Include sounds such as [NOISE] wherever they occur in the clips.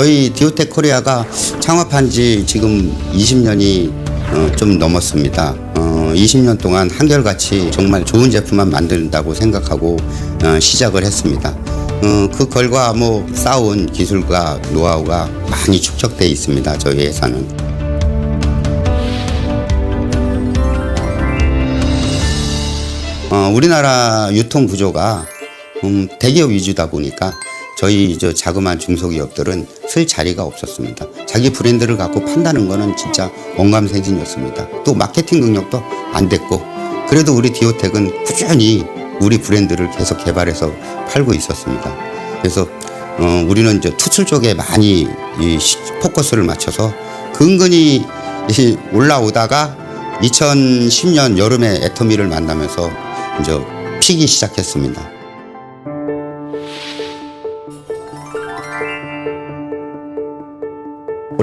저희 디오텍 코리아가 창업한 지 지금 20년이 어, 좀 넘었습니다. 어, 20년 동안 한결같이 정말 좋은 제품만 만든다고 생각하고 어, 시작을 했습니다. 어, 그 결과 뭐 쌓아온 기술과 노하우가 많이 축적돼 있습니다. 저희 회사는. 어, 우리나라 유통 구조가 음, 대기업 위주다 보니까 저희 저 자그마한 중소기업들은 쓸 자리가 없었습니다. 자기 브랜드를 갖고 판다는 거는 진짜 원감생진이었습니다. 또 마케팅 능력도 안 됐고 그래도 우리 디오텍은 꾸준히 우리 브랜드를 계속 개발해서 팔고 있었습니다. 그래서 어, 우리는 이제 투출 쪽에 많이 이 시- 포커스를 맞춰서 근근히 이 올라오다가 2010년 여름에 애터미를 만나면서 이제 피기 시작했습니다.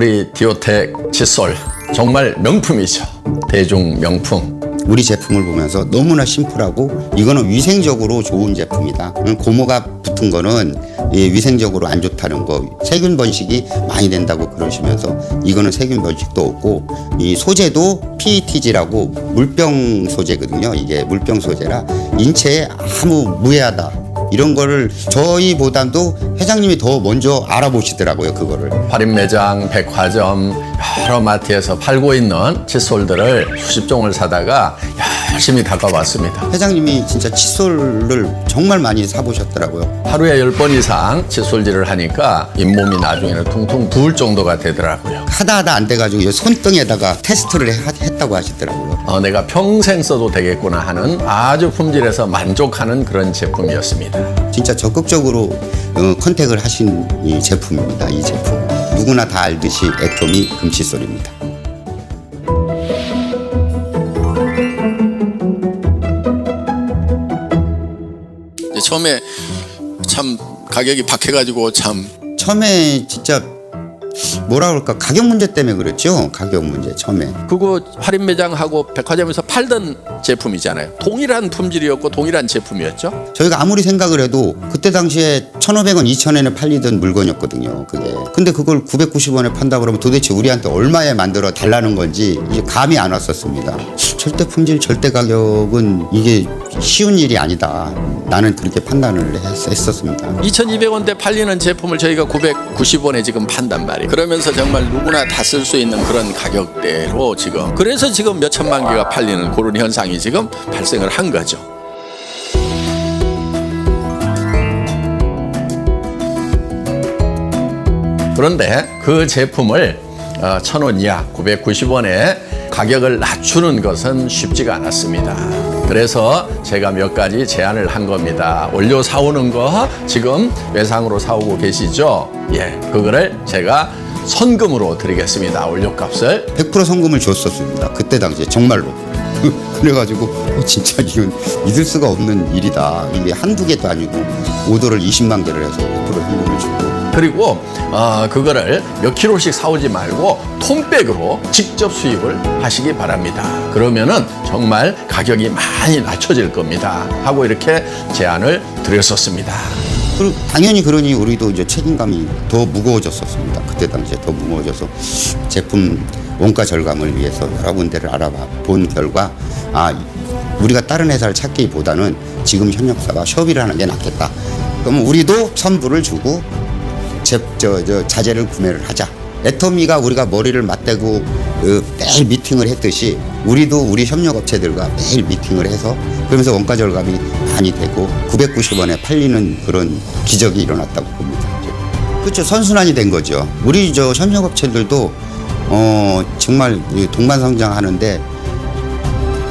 우리 디오텍 칫솔 정말 명품이죠. 대중 명품. 우리 제품을 보면서 너무나 심플하고 이거는 위생적으로 좋은 제품이다. 고무가 붙은 거는 이 위생적으로 안 좋다는 거 세균 번식이 많이 된다고 그러시면서 이거는 세균 번식도 없고 이 소재도 PETG라고 물병 소재거든요. 이게 물병 소재라 인체에 아무 무해하다. 이런 거를 저희보다도 회장님이 더 먼저 알아보시더라고요. 그거를. 할인 매장, 백화점, 여러 마트에서 팔고 있는 칫솔들을 수십 종을 사다가 열심히 닦아봤습니다. 회장님이 진짜 칫솔을 정말 많이 사보셨더라고요. 하루에 열번 이상 칫솔질을 하니까 잇몸이 나중에는 퉁퉁 부을 정도가 되더라고요. 하다 하다 안 돼가지고 이 손등에다가 테스트를 해- 했다고 하시더라고요. 어, 내가 평생 써도 되겠구나 하는 아주 품질에서 만족하는 그런 제품이었습니다. 진짜 적극적으로 어, 컨택을 하신 이 제품입니다. 이 제품 누구나 다 알듯이 애토미 금칫솔입니다. 처음에 참 가격이 박해가지고 참 처음에 진짜 뭐라 그럴까 가격 문제 때문에 그랬죠. 가격 문제 처음에. 그거 할인 매장하고 백화점에서 팔던 제품이잖아요. 동일한 품질이었고 동일한 제품이었죠. 저희가 아무리 생각을 해도 그때 당시에 1,500원, 2,000원에 팔리던 물건이었거든요. 그게. 근데 그걸 990원에 판다 그러면 도대체 우리한테 얼마에 만들어 달라는 건지 이게 감이 안 왔었습니다. 절대 품질, 절대 가격은 이게 쉬운 일이 아니다. 나는 그렇게 판단을 했, 했었습니다. 2,200원대 팔리는 제품을 저희가 990원에 지금 판단 말이에요. 그러면서 정말 누구나 다 쓸 수 있는 그런 가격대로 지금 그래서 지금 몇 천만 개가 팔리는 그런 현상이 지금 발생을 한 거죠. 그런데 그 제품을 어, 천원 이하 990원에 가격을 낮추는 것은 쉽지가 않았습니다. 그래서 제가 몇 가지 제안을 한 겁니다. 원료 사오는 거 지금 외상으로 사오고 계시죠? 예, 그거를 제가 선금으로 드리겠습니다. 원료값을. 100% 성금을 줬었습니다. 그때 당시에 정말로. [LAUGHS] 그래가지고 어, 진짜 이건 믿을 수가 없는 일이다. 이게 한두 개도 아니고 오더를 20만 개를 해서 100% 성금을 주고 그리고 어, 그거를 몇 킬로씩 사오지 말고 톤백으로 직접 수입을 하시기 바랍니다. 그러면은 정말 가격이 많이 낮춰질 겁니다. 하고 이렇게 제안을 드렸었습니다. 그리고 당연히 그러니 우리도 이제 책임감이 더 무거워졌었습니다. 그때 당시에 더 무거워져서 제품 원가 절감을 위해서 여러 군데를 알아봐 본 결과 아 우리가 다른 회사를 찾기보다는 지금 협력사가 협의를 하는 게 낫겠다. 그러면 우리도 선불을 주고 제, 저, 저 자재를 구매를 하자. 애터미가 우리가 머리를 맞대고 그 매일 미팅을 했듯이 우리도 우리 협력업체들과 매일 미팅을 해서 그러면서 원가 절감이 많이 되고 990원에 팔리는 그런 기적이 일어났다고 봅니다. 그렇죠. 선순환이 된 거죠. 우리 저 협력업체들도 어 정말 이 동반성장하는데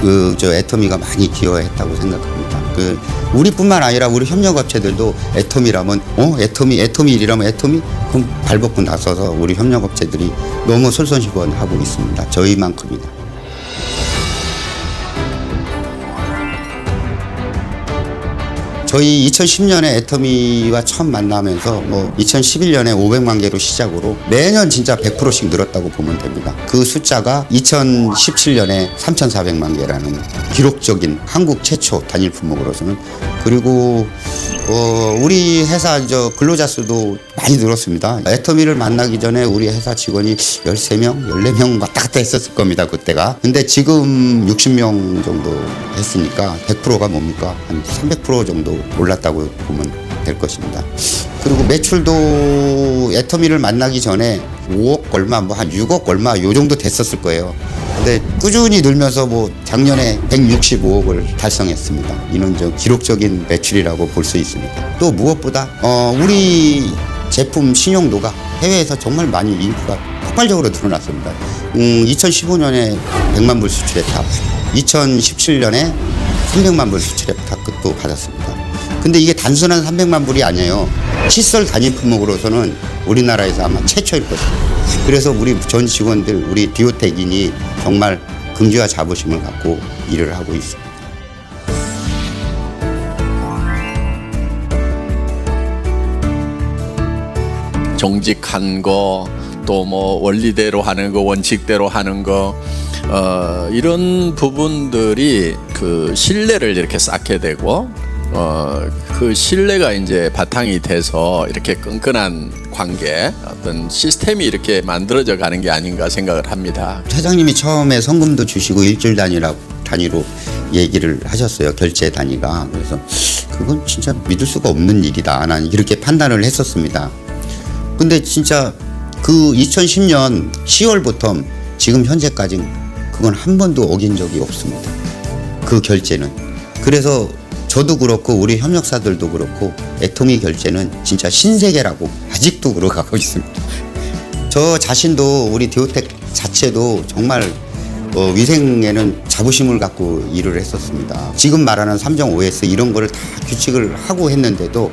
그 저 애터미가 많이 기여했다고 생각합니다. 그 우리뿐만 아니라 우리 협력업체들도 애터미라면 어 애터미 애터미 일이라면 애터미 그럼 발벗고 나서서 우리 협력업체들이 너무 솔선수범하고 있습니다. 저희만큼이나. 저희 2010년에 애터미와 처음 만나면서 뭐 2011년에 500만 개로 시작으로 매년 진짜 100%씩 늘었다고 보면 됩니다. 그 숫자가 2017년에 3,400만 개라는 기록적인 한국 최초 단일 품목으로서는 그리고 어, 우리 회사 저 근로자 수도 많이 늘었습니다. 애터미를 만나기 전에 우리 회사 직원이 13명, 14명 왔다 갔다 했었을 겁니다, 그때가. 근데 지금 60명 정도 했으니까 100%가 뭡니까? 한 300% 정도 올랐다고 보면 될 것입니다. 그리고 매출도 애터미를 만나기 전에 5억 얼마, 뭐 한 6억 얼마 요 정도 됐었을 거예요. 근데 꾸준히 늘면서 뭐 작년에 165억을 달성했습니다. 이는 저 기록적인 매출이라고 볼 수 있습니다. 또 무엇보다 어 우리 제품 신용도가 해외에서 정말 많이 인기가 폭발적으로 드러났습니다. 음, 2015년에 100만 불 수출의 탑, 2017년에 300만 불 수출의 탑도 받았습니다. 근데 이게 단순한 300만 불이 아니에요. 칫솔 단위 품목으로서는 우리나라에서 아마 최초일 것입니다. 그래서 우리 전 직원들, 우리 디오텍인이 정말 긍지와 자부심을 갖고 일을 하고 있습니다. 정직한 거, 또 뭐 원리대로 하는 거, 원칙대로 하는 거, 어, 이런 부분들이 그 신뢰를 이렇게 쌓게 되고, 어, 그 신뢰가 이제 바탕이 돼서 이렇게 끈끈한 관계, 어떤 시스템이 이렇게 만들어져 가는 게 아닌가 생각을 합니다. 회장님이 처음에 성금도 주시고 일주일 단위라 단위로 얘기를 하셨어요. 결제 단위가. 그래서 그건 진짜 믿을 수가 없는 일이다. 나는 이렇게 판단을 했었습니다. 근데 진짜 그 2010년 10월부터 지금 현재까지 그건 한 번도 어긴 적이 없습니다. 그 결제는. 그래서 저도 그렇고 우리 협력사들도 그렇고 애토미 결제는 진짜 신세계라고 아직도 그러가고 있습니다. 저 자신도 우리 디오텍 자체도 정말 어, 위생에는 자부심을 갖고 일을 했었습니다. 지금 말하는 3정 OS 이런 거를 다 규칙을 하고 했는데도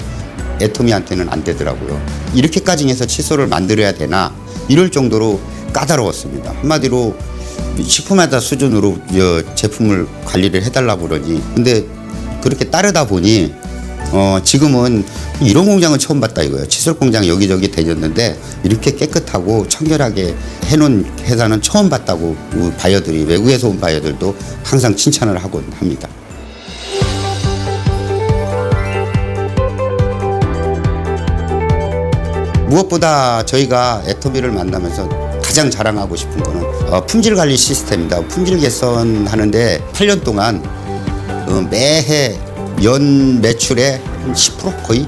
애토미한테는 안 되더라고요. 이렇게까지 해서 칫솔을 만들어야 되나 이럴 정도로 까다로웠습니다. 한마디로 식품회사 수준으로 어, 제품을 관리를 해달라고 그러니 근데 그렇게 따르다 보니 어, 지금은 이런 공장은 처음 봤다 이거예요. 칫솔 공장 여기저기 다녔는데 이렇게 깨끗하고 청결하게 해놓은 회사는 처음 봤다고 바이어들이 외국에서 온 바이어들도 항상 칭찬을 하곤 합니다. 무엇보다 저희가 애터비를 만나면서 가장 자랑하고 싶은 거는 어, 품질 관리 시스템입니다. 품질 개선하는데 8년 동안 어, 매해 연 매출의 한 10% 거의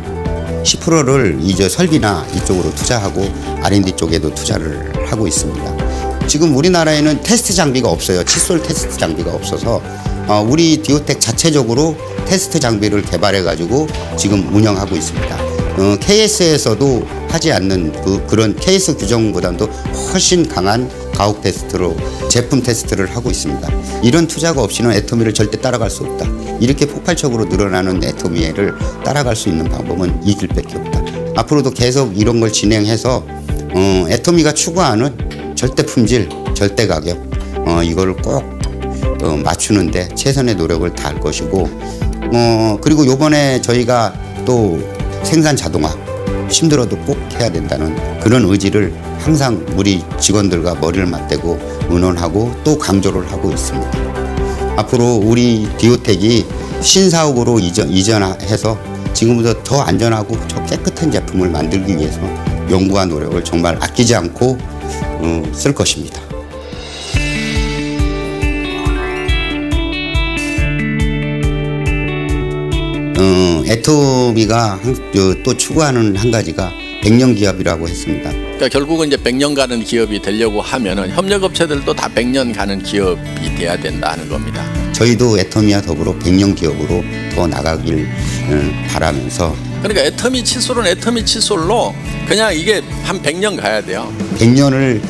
10%를 이제 설비나 이쪽으로 투자하고 R&D 쪽에도 투자를 하고 있습니다. 지금 우리나라에는 테스트 장비가 없어요. 칫솔 테스트 장비가 없어서 어, 우리 디오텍 자체적으로 테스트 장비를 개발해 가지고 지금 운영하고 있습니다. 어, KS에서도 하지 않는 그, 그런 KS 규정보다도 훨씬 강한 가혹 테스트로 제품 테스트를 하고 있습니다. 이런 투자가 없이는 애토미를 절대 따라갈 수 없다. 이렇게 폭발적으로 늘어나는 애토미를 따라갈 수 있는 방법은 이 길밖에 없다. 앞으로도 계속 이런 걸 진행해서 어, 애토미가 추구하는 절대 품질, 절대 가격 어, 이거를 꼭 어, 맞추는데 최선의 노력을 다할 것이고 어, 그리고 요번에 저희가 또 생산 자동화 힘들어도 꼭 해야 된다는 그런 의지를 항상 우리 직원들과 머리를 맞대고 의논하고 또 강조를 하고 있습니다. 앞으로 우리 디오텍이 신사옥으로 이전, 이전해서 지금보다 더 안전하고 더 깨끗한 제품을 만들기 위해서 연구와 노력을 정말 아끼지 않고 어, 쓸 것입니다. 애토미가 또 추구하는 한 가지가 백년 기업이라고 했습니다. 그러니까 결국은 이제 100년 가는 기업이 되려고 하면은 협력업체들도 다 100년 가는 기업이 돼야 된다는 겁니다. 저희도 애터미와 더불어 백년 기업으로 더 나가길 어, 바라면서 그러니까 애터미 칫솔은 애터미 칫솔로 그냥 이게 한 100년 가야 돼요. 백년을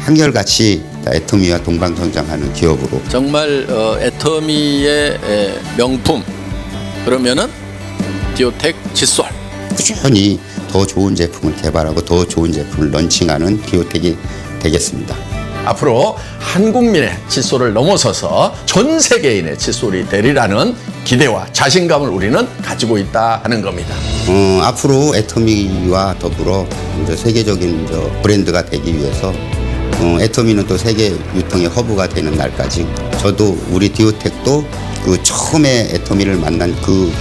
한결같이 애터미와 동방성장하는 기업으로 정말 어, 애터미의 에, 명품 그러면은 디오텍 칫솔. 꾸준히 더 좋은 제품을 개발하고 더 좋은 제품을 런칭하는 디오텍이 되겠습니다. 앞으로 한국민의 칫솔을 넘어서서 전 세계인의 칫솔이 되리라는 기대와 자신감을 우리는 가지고 있다 하는 겁니다. 어, 앞으로 애터미와 더불어 이제 세계적인 저 브랜드가 되기 위해서 어, 애터미는 또 세계 유통의 허브가 되는 날까지 저도 우리 디오텍도 그 처음에 애터미를 만난 그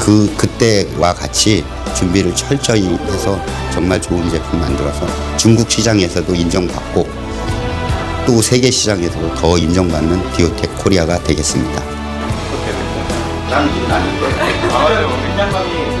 그 그때와 같이 준비를 철저히 해서 정말 좋은 제품 만들어서 중국 시장에서도 인정받고 또 세계 시장에서도 더 인정받는 비오텍 코리아가 되겠습니다. 아유, 긴장감이 많이